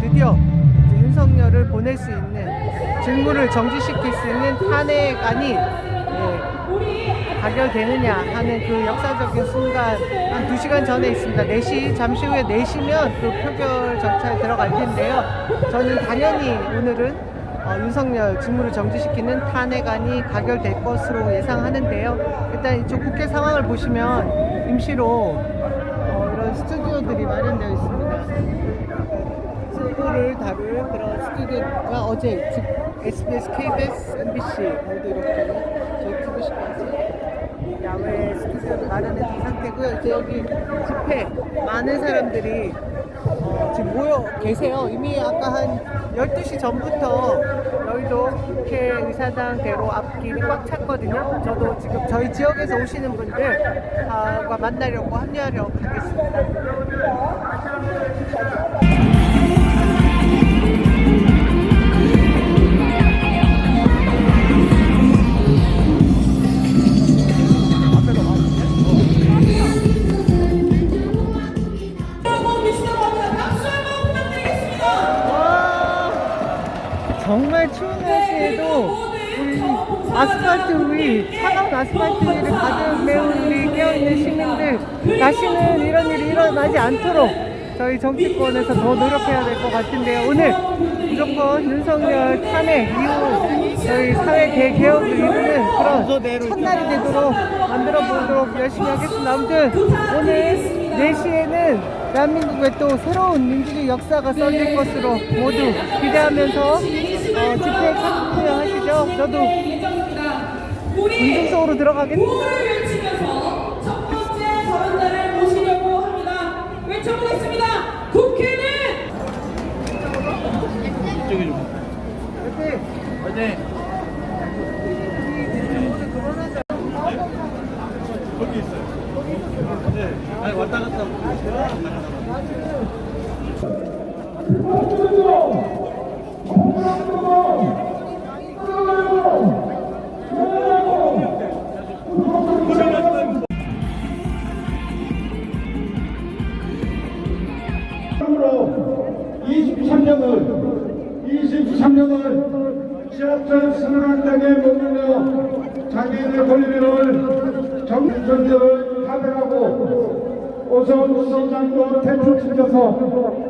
드디어 이제 윤석열을 보낼 수 있는 직무를 정지시킬 수 있는 탄핵안이 예, 가결되느냐 하는 그 역사적인 순간 한 2시간 전에 있습니다. 4시 잠시 후에 4시면 그 표결 절차에 들어갈 텐데요. 저는 당연히 오늘은 어, 윤석열 직무를 정지시키는 탄핵안이 가결될 것으로 예상하는데요. 일단 이쪽 국회 상황을 보시면 임시로 어, 이런 스튜디오들이 마련되어 있습니다. 승부를 다룰 그런 스튜디오가 어제 즉 SBS, KBS, MBC 모두 이렇게 저희 TV시까지 야외 스튜디오를 마련해둔 상태고요. 이제 여기 집회 많은 사람들이 어, 지금 모여 계세요. 이미 아까 한 12시 전부터 여의도 국회 의사당대로 앞길이 꽉 찼거든요. 저도 지금 저희 지역에서 오시는 분들과 만나려고 합류하려고 가겠습니다. 아스팔트 위, 차가운 아스팔트 위를 가득 메운 우리 깨어있는 시민들 다시는 이런 일이 일어나지 않도록 저희 정치권에서 더 노력해야 될 것 같은데요. 오늘 무조건 윤석열 탄핵 이후 저희 사회 대개혁을 이루는 그런 첫날이 되도록 만들어 보도록 열심히 하겠습니다. 아무튼 오늘 4시에는 대한민국의 또 새로운 민주주의 역사가 써질 것으로 모두 기대하면서 어, 집회에 참여하시죠. 저도 운동 속으로 들어가겠습니다. 외쳐보겠습니다. 국회는 이쪽에 좀. 화이팅! 화이팅! 거기 있어요. 네. 아니, 왔다 갔다. 으로 권리를 정전적을 파괴하고 오선 시장도 퇴출시켜서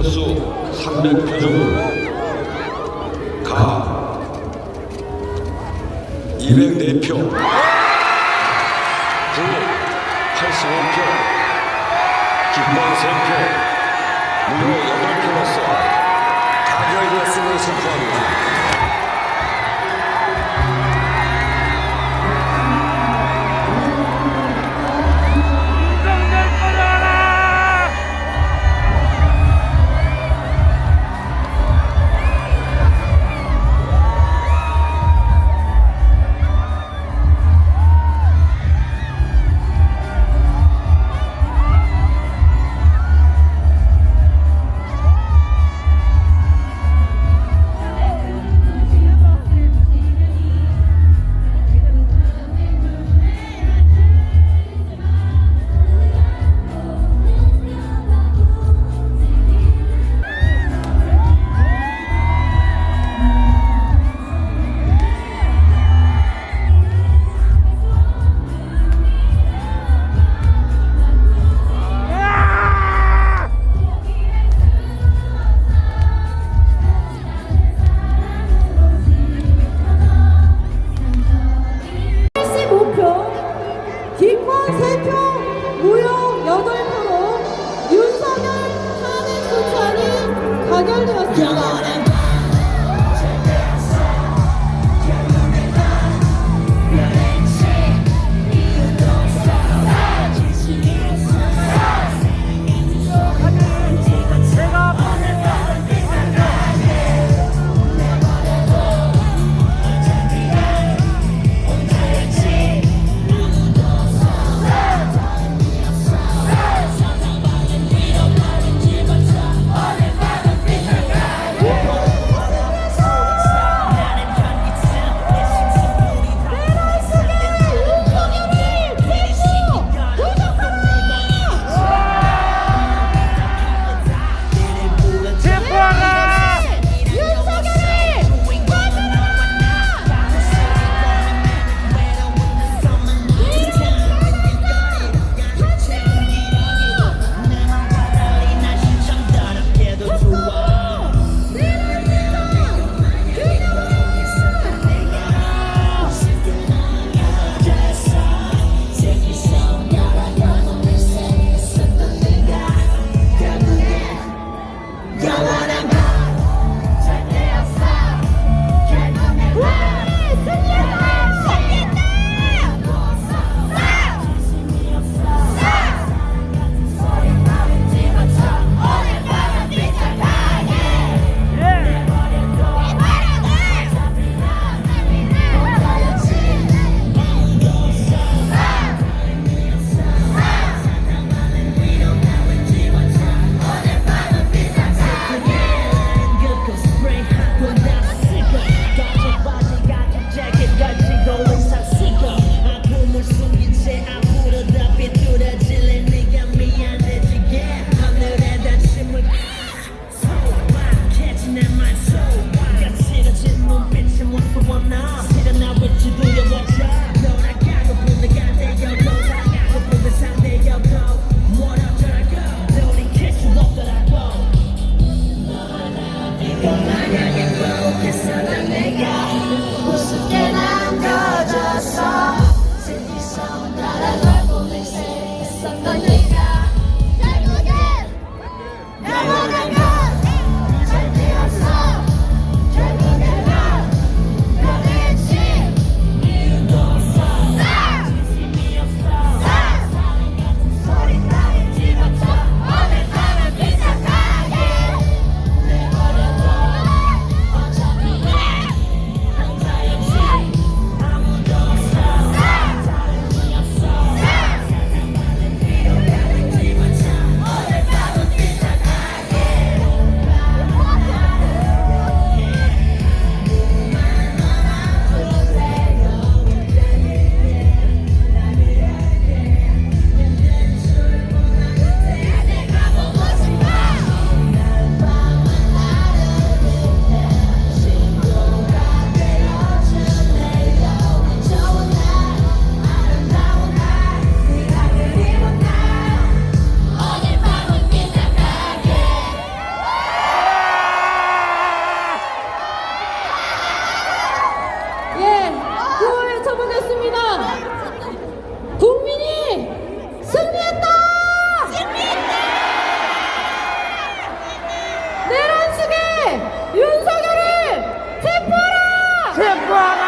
300표 중 가. 204표. 구. 85표. 기권 3표. 무효 8표로서 가결되었음을 선포합니다. now. Sit down now, what you do? Hip Rock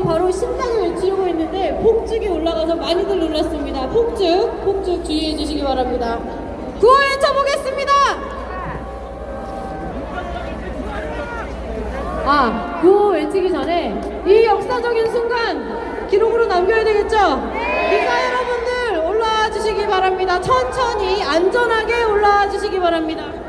바로 심장을 찌우고 있는데 폭죽이 올라가서 많이들 놀랐습니다. 폭죽, 폭죽 주의해 주시기 바랍니다. 구호 외쳐보겠습니다. 아, 구호 외치기 전에 이 역사적인 순간 기록으로 남겨야 되겠죠? 기사 여러분들 올라와 주시기 바랍니다. 천천히 안전하게 올라와 주시기 바랍니다.